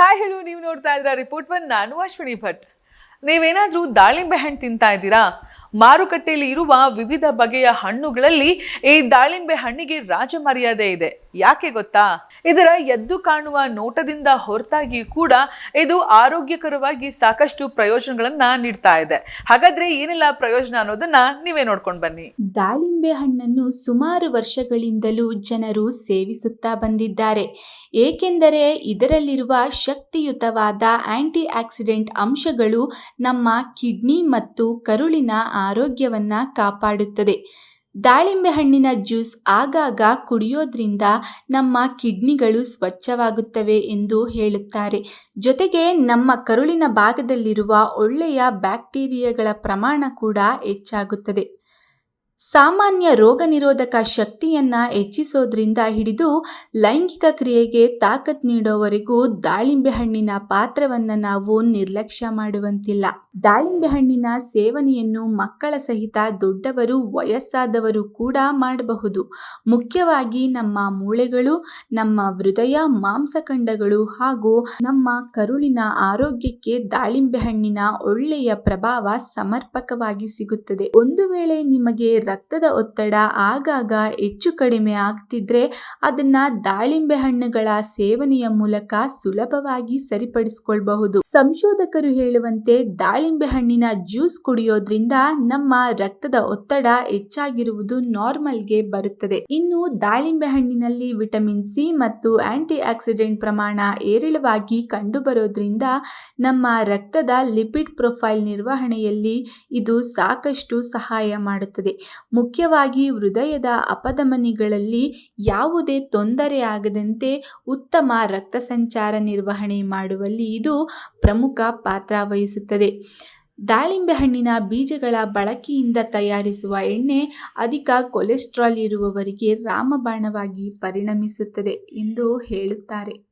Hi hello ನೀವು ನೋಡ್ತಾ ಇದ್ರ ರಿಪೋರ್ಟ್ ಒನ್ ನಾನು ಅಶ್ವಿನಿ ಭಟ್. ನೀವೇನಾದರೂ ದಾಳಿಂಬೆ ಹಣ್ಣು ತಿಂತಾ ಇದ್ದೀರಾ? ಮಾರುಕಟ್ಟೆಯಲ್ಲಿ ಇರುವ ವಿವಿಧ ಬಗೆಯ ಹಣ್ಣುಗಳಲ್ಲಿ ಈ ದಾಳಿಂಬೆ ಹಣ್ಣಿಗೆ ರಾಜಮರ್ಯಾದೆ ಇದೆ. ಯಾಕೆ ಗೊತ್ತಾ? ಇದರ ಎದ್ದು ಕಾಣುವ ನೋಟದಿಂದ ಹೊರತಾಗಿ ಕೂಡ ಇದು ಆರೋಗ್ಯಕರವಾಗಿ ಸಾಕಷ್ಟು ಪ್ರಯೋಜನಗಳನ್ನ ನೀಡ್ತಾ ಇದೆ. ಹಾಗಾದ್ರೆ ಏನೆಲ್ಲ ಪ್ರಯೋಜನ ಅನ್ನೋದನ್ನ ನೀವೇ ನೋಡ್ಕೊಂಡು ಬನ್ನಿ. ದಾಳಿಂಬೆ ಹಣ್ಣನ್ನು ಸುಮಾರು ವರ್ಷಗಳಿಂದಲೂ ಜನರು ಸೇವಿಸುತ್ತಾ ಬಂದಿದ್ದಾರೆ. ಏಕೆಂದರೆ ಇದರಲ್ಲಿರುವ ಶಕ್ತಿಯುತವಾದ ಆಂಟಿ ಆಕ್ಸಿಡೆಂಟ್ ಅಂಶಗಳು ನಮ್ಮ ಕಿಡ್ನಿ ಮತ್ತು ಕರುಳಿನ ಆರೋಗ್ಯವನ್ನ ಕಾಪಾಡುತ್ತದೆ. ದಾಳಿಂಬೆ ಹಣ್ಣಿನ ಜ್ಯೂಸ್ ಆಗಾಗ ಕುಡಿಯೋದ್ರಿಂದ ನಮ್ಮ ಕಿಡ್ನಿಗಳು ಸ್ವಚ್ಛವಾಗುತ್ತವೆ ಎಂದು ಹೇಳುತ್ತಾರೆ. ಜೊತೆಗೆ ನಮ್ಮ ಕರುಳಿನ ಭಾಗದಲ್ಲಿರುವ ಒಳ್ಳೆಯ ಬ್ಯಾಕ್ಟೀರಿಯಾಗಳ ಪ್ರಮಾಣ ಕೂಡ ಹೆಚ್ಚಾಗುತ್ತದೆ. ಸಾಮಾನ್ಯ ರೋಗ ನಿರೋಧಕ ಶಕ್ತಿಯನ್ನ ಹೆಚ್ಚಿಸೋದ್ರಿಂದ ಹಿಡಿದು ಲೈಂಗಿಕ ಕ್ರಿಯೆಗೆ ತಾಕತ್ ನೀಡೋವರೆಗೂ ದಾಳಿಂಬೆ ಹಣ್ಣಿನ ಪಾತ್ರವನ್ನ ನಾವು ನಿರ್ಲಕ್ಷ್ಯ ಮಾಡುವಂತಿಲ್ಲ. ದಾಳಿಂಬೆ ಹಣ್ಣಿನ ಸೇವನೆಯನ್ನು ಮಕ್ಕಳ ಸಹಿತ ದೊಡ್ಡವರು, ವಯಸ್ಸಾದವರು ಕೂಡ ಮಾಡಬಹುದು. ಮುಖ್ಯವಾಗಿ ನಮ್ಮ ಮೂಳೆಗಳು, ನಮ್ಮ ಹೃದಯ ಮಾಂಸಖಂಡಗಳು ಹಾಗೂ ನಮ್ಮ ಕರುಳಿನ ಆರೋಗ್ಯಕ್ಕೆ ದಾಳಿಂಬೆ ಹಣ್ಣಿನ ಒಳ್ಳೆಯ ಪ್ರಭಾವ ಸಮರ್ಪಕವಾಗಿ ಸಿಗುತ್ತದೆ. ಒಂದು ವೇಳೆ ನಿಮಗೆ ರಕ್ತದ ಒತ್ತಡ ಆಗಾಗ ಹೆಚ್ಚು ಕಡಿಮೆ ಆಗ್ತಿದ್ರೆ ಅದನ್ನ ದಾಳಿಂಬೆ ಹಣ್ಣುಗಳ ಸೇವನೆಯ ಮೂಲಕ ಸುಲಭವಾಗಿ ಸರಿಪಡಿಸಿಕೊಳ್ಬಹುದು. ಸಂಶೋಧಕರು ಹೇಳುವಂತೆ ದಾಳಿಂಬೆ ಹಣ್ಣಿನ ಜ್ಯೂಸ್ ಕುಡಿಯೋದ್ರಿಂದ ನಮ್ಮ ರಕ್ತದ ಒತ್ತಡ ಹೆಚ್ಚಾಗಿರುವುದು ನಾರ್ಮಲ್ಗೆ ಬರುತ್ತದೆ. ಇನ್ನು ದಾಳಿಂಬೆ ಹಣ್ಣಿನಲ್ಲಿ ವಿಟಮಿನ್ ಸಿ ಮತ್ತು ಆಂಟಿ ಆಕ್ಸಿಡೆಂಟ್ ಪ್ರಮಾಣ ಏರಳವಾಗಿ ಕಂಡುಬರೋದ್ರಿಂದ ನಮ್ಮ ರಕ್ತದ ಲಿಪಿಡ್ ಪ್ರೊಫೈಲ್ ನಿರ್ವಹಣೆಯಲ್ಲಿ ಇದು ಸಾಕಷ್ಟು ಸಹಾಯ ಮಾಡುತ್ತದೆ. ಮುಖ್ಯವಾಗಿ ಹೃದಯದ ಅಪಧಮನಿಗಳಲ್ಲಿ ಯಾವುದೇ ತೊಂದರೆ ಆಗದಂತೆ ಉತ್ತಮ ರಕ್ತ ಸಂಚಾರ ನಿರ್ವಹಣೆ ಮಾಡುವಲ್ಲಿ ಇದು ಪ್ರಮುಖ ಪಾತ್ರ ವಹಿಸುತ್ತದೆ. ದಾಳಿಂಬೆ ಹಣ್ಣಿನ ಬೀಜಗಳ ಬಳಕೆಯಿಂದ ತಯಾರಿಸುವ ಎಣ್ಣೆ ಅಧಿಕ ಕೊಲೆಸ್ಟ್ರಾಲ್ ಇರುವವರಿಗೆ ರಾಮಬಾಣವಾಗಿ ಪರಿಣಮಿಸುತ್ತದೆ ಎಂದು ಹೇಳುತ್ತಾರೆ.